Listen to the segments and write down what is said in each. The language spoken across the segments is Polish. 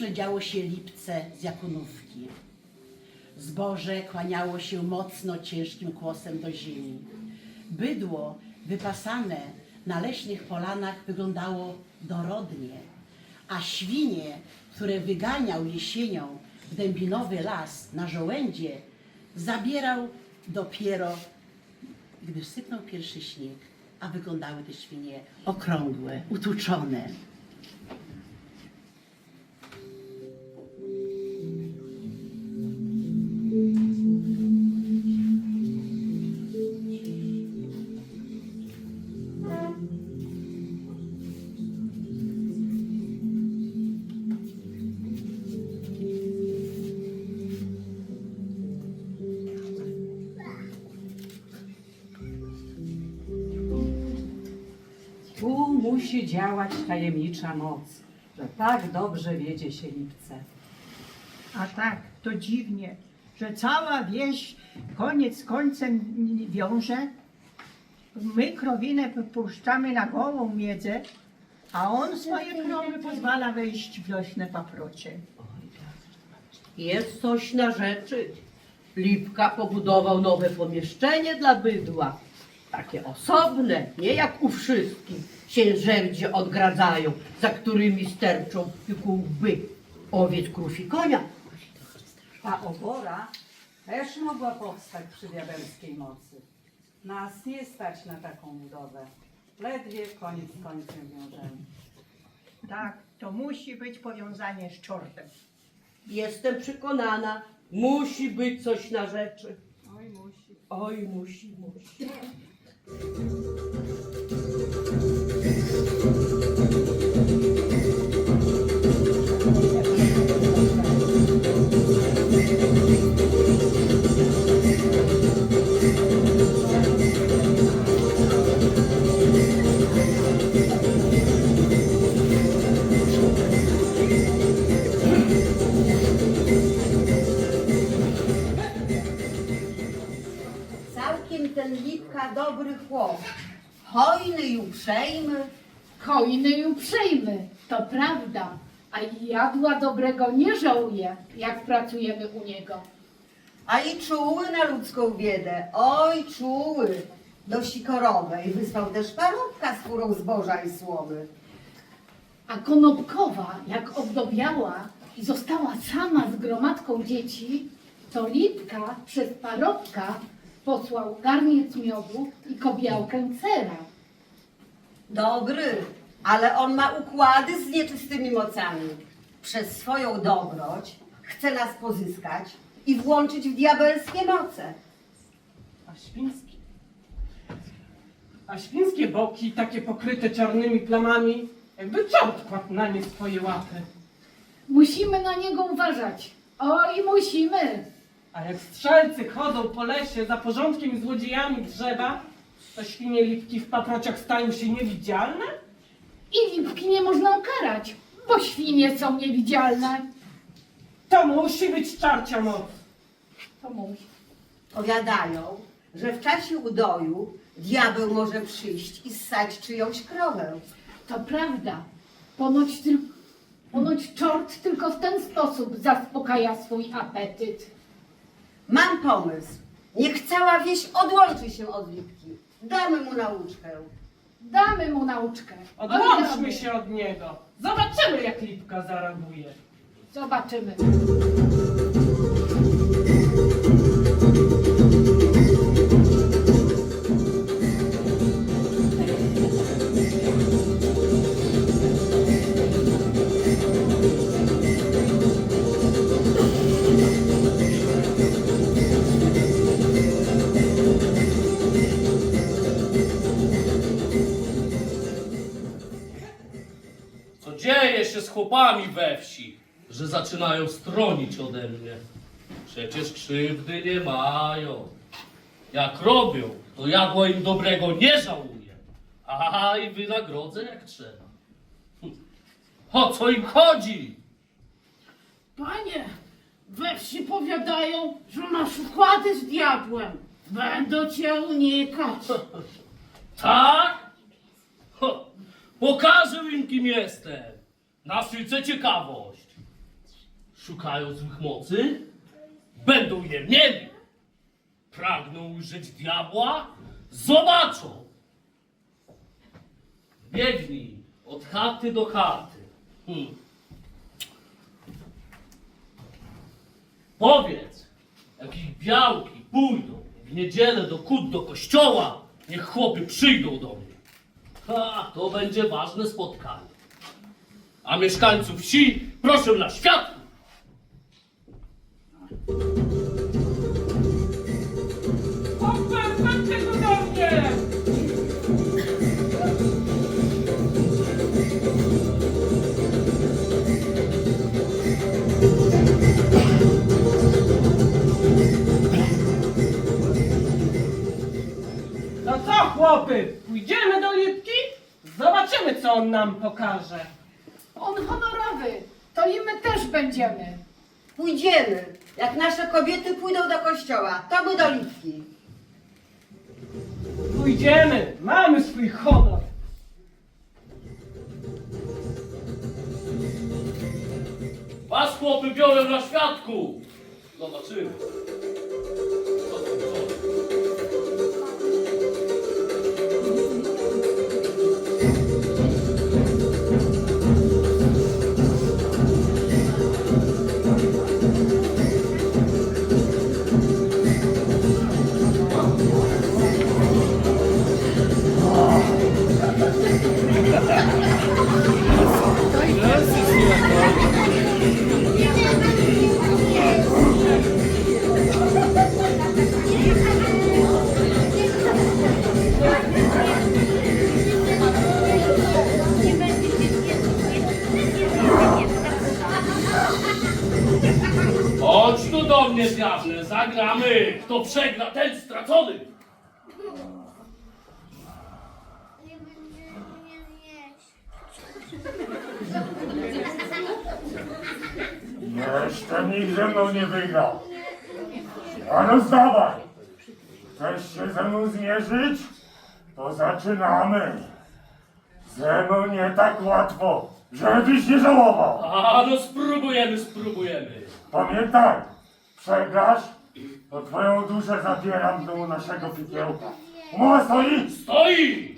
Dobrze działo się lipce z Jakunówki. Zboże kłaniało się mocno ciężkim kłosem do ziemi. Bydło wypasane na leśnych polanach wyglądało dorodnie, a świnie, które wyganiał jesienią w dębinowy las na żołędzie, zabierał dopiero, gdy sypnął pierwszy śnieg, a wyglądały te świnie okrągłe, utuczone. Działać tajemnicza moc, że tak dobrze wiedzie się lipce. A tak, to dziwnie, że cała wieś koniec końcem wiąże. My krowinę puszczamy na gołą miedzę, a on swoje krowy pozwala wejść w leśne paprocie. Jest coś na rzeczy. Lipka pobudował nowe pomieszczenie dla bydła. Takie osobne, nie jak u wszystkich się żerdzie odgradzają, za którymi sterczą tylko łby owiec, krów i konia. Ta obora też mogła powstać przy diabelskiej mocy. Nas nie stać na taką budowę. Ledwie koniec z końcem wiążemy. Tak, to musi być powiązanie z czortem. Jestem przekonana, musi być coś na rzeczy. Oj, musi. Oj, musi, musi. Música Hojny i uprzejmy. Hojny i uprzejmy, to prawda, a jadła dobrego nie żałuje, jak pracujemy u niego. A i czuły na ludzką biedę. Oj, czuły. Do Sikorowej wysłał też parobka z furą zboża i słomy. A Konopkowa, jak obdobiała i została sama z gromadką dzieci, to Lipka przez parobka posłał garniec miodu i kobiałkę cera. Dobry, ale on ma układy z nieczystymi mocami. Przez swoją dobroć chce nas pozyskać i włączyć w diabelskie moce. A świńskie? A świńskie boki, takie pokryte czarnymi plamami, jakby czort kładł na nie swoje łapy. Musimy na niego uważać. Oj, musimy. A jak strzelcy chodzą po lesie za porządkiem i złodziejami drzewa, to świnie lipki w paprociach stają się niewidzialne? I lipki nie można ukarać, bo świnie są niewidzialne. To musi być czarcia moc. To musi. Powiadają, że w czasie udoju diabeł może przyjść i ssać czyjąś krowę. To prawda. Ponoć, tyl, ponoć czort tylko w ten sposób zaspokaja swój apetyt. Mam pomysł. Niech cała wieś odłączy się od Lipki. Damy mu nauczkę. Damy mu nauczkę. Odłączmy się od niego. Zobaczymy, jak lipka zareaguje. Zobaczymy. Chłopami we wsi, że zaczynają stronić ode mnie? Przecież krzywdy nie mają. Jak robią, to jadła im dobrego nie żałuję. A i wynagrodzę jak trzeba. Hm. O co im chodzi? Panie, we wsi powiadają, że masz układy z diabłem. Będą cię unikać. Tak? Ho, pokażę im kim jestem. Nasycę ciekawość. Szukają złych mocy? Będą je mieli. Pragną ujrzeć diabła? Zobaczą. Biegnij od chaty do chaty. Hmm. Powiedz, jak ich białki pójdą w niedzielę do kut do kościoła, niech chłopy przyjdą do mnie. Ha, to będzie ważne spotkanie. A mieszkańców wsi proszę na światło. No co, chłopy, pójdziemy do Lipki? Zobaczymy, co on nam pokaże. On honorowy, to i my też będziemy. Pójdziemy. Jak nasze kobiety pójdą do kościoła, to my do Litki. Pójdziemy, mamy swój honor. Was chłopy biorę na świadku. Zobaczymy. Zagramy. Kto przegra, ten stracony. Jeszcze nikt ze mną nie wygrał. A no zdawaj! Chcesz się ze mną zmierzyć? To zaczynamy. Ze mną nie tak łatwo, żebyś nie żałował. A no spróbujemy, spróbujemy. Pamiętaj, przegrasz, to twoją duszę zabieram do naszego piekiełka. Umowa stoi? Stoi!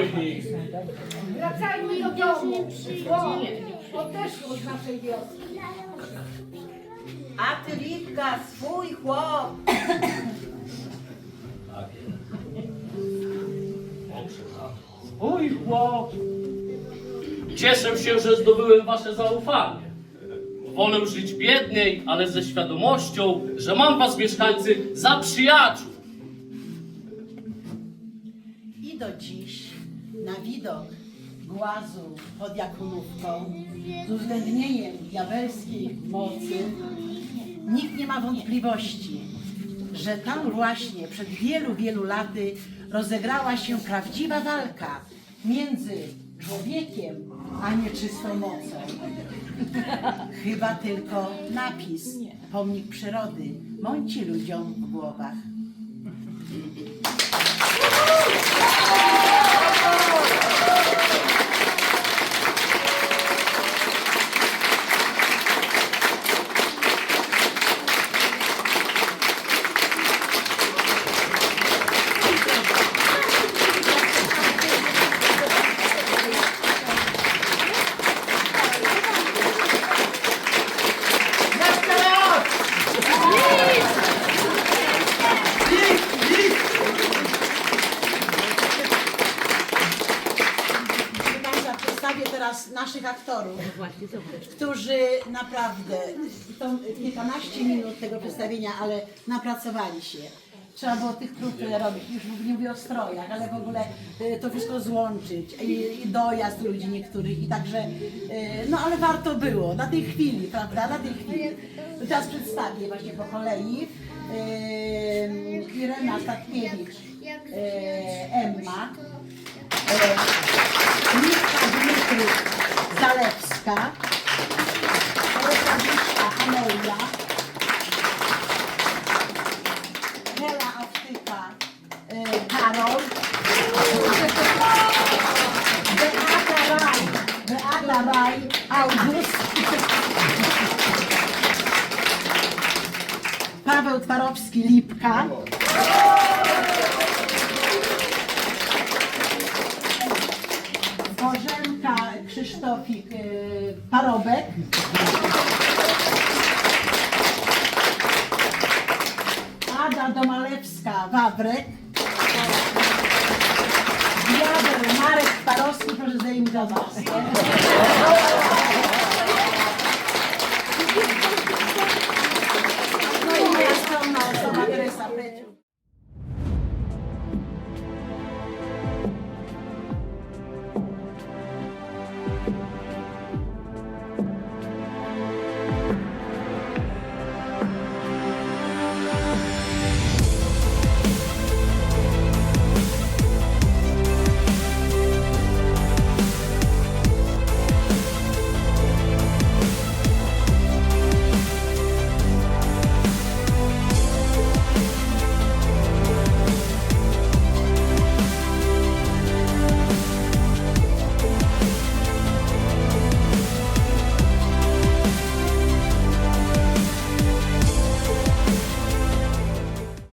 Nigdy. Wracajmy do domu, bo odeszło z naszej wioski. A ty Litka, swój chłop. Mój chłop. Cieszę się, że zdobyłem wasze zaufanie. Wolę żyć biedniej, ale ze świadomością, że mam was mieszkańcy za przyjaciół. I do dziś na widok głazu pod Jakunówką z uwzględnieniem diabelskiej mocy nikt nie ma wątpliwości, że tam właśnie przed wielu, wielu laty rozegrała się prawdziwa walka między człowiekiem a nie czystą mocą. Chyba tylko napis, pomnik przyrody, mąci ludziom w głowach. Proszę Państwa, przedstawię teraz naszych aktorów, którzy naprawdę, to kilkanaście minut tego przedstawienia, ale napracowali się. Trzeba było tych prób tyle robić, już nie mówię o strojach, ale w ogóle y, to wszystko złączyć i, i dojazd ludzi niektórych i także, y, no ale warto było, na tej chwili, prawda, na tej chwili. Teraz przedstawię właśnie po kolei. Y, Irena Statkiewicz, y, Emma, Litka Dmitry Zalewska, Amelia, Hela Aftyka y, Karol, Beata Raj, Beata Raj August, Paweł Twarowski Lipka, Bożenka Krzysztofik y, Parobek. Domalewska Wawrek. Diabeł Marek Parowski, proszę zdejmij do was.